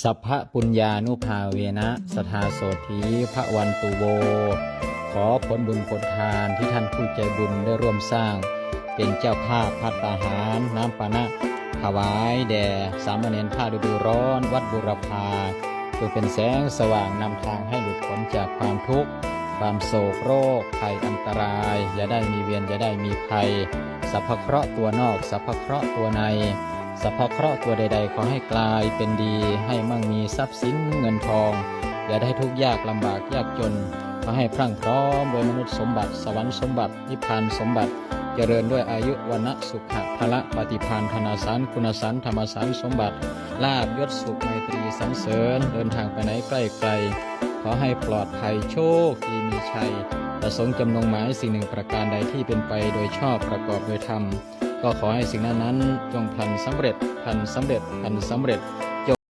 สัพพะปุญญานุภาเวนะสทาโสธีพระวันตุโว ขอผลบุญผลทานที่ท่านผู้ใจบุญได้ร่วมสร้าง เป็นเจ้าภาพพัตตาหาร น้ำปานะถวายแด่สามเณรท่าฤดูร้อน วัดบุรพาเพื่อเป็นแสงสว่างนำทางให้หลุดพ้นจากความทุกข์ ความโศกโรคภัยอันตราย อย่าได้มีเวียนอย่าได้มีภัยสัพพเคราะห์ตัวนอกสัพพเคราะห์ตัวใน สัพพะเคราะห์ตัวใด ๆ ขอให้กลายเป็นดี ให้มั่งมีทรัพย์สินเงินทอง อย่าได้ทุกข์ยากลำบากยากจน ขอให้พรั่งพร้อมโดวยมนุษย์สมบัติ สวรรค์สมบัตินิพพานสมบัติเจริญด้วยอายุวันะสุขะพละปฏิพานธนาสารคุณสารธรรมสารสมบัติ ลาบยศสุขไมตรีสรรเสริญ เดินทางไปไหนใกล้ไกล ขอให้ปลอดภัยโชคดีมีชัย ประสงค์จำนงหมายสิ่งหนึ่งประการใดที่เป็นไปโดยชอบประกอบโดยธรรม ก็ขอให้สิ่งนั้นนั้นจงพันสำเร็จพันสำเร็จพันสำเร็จ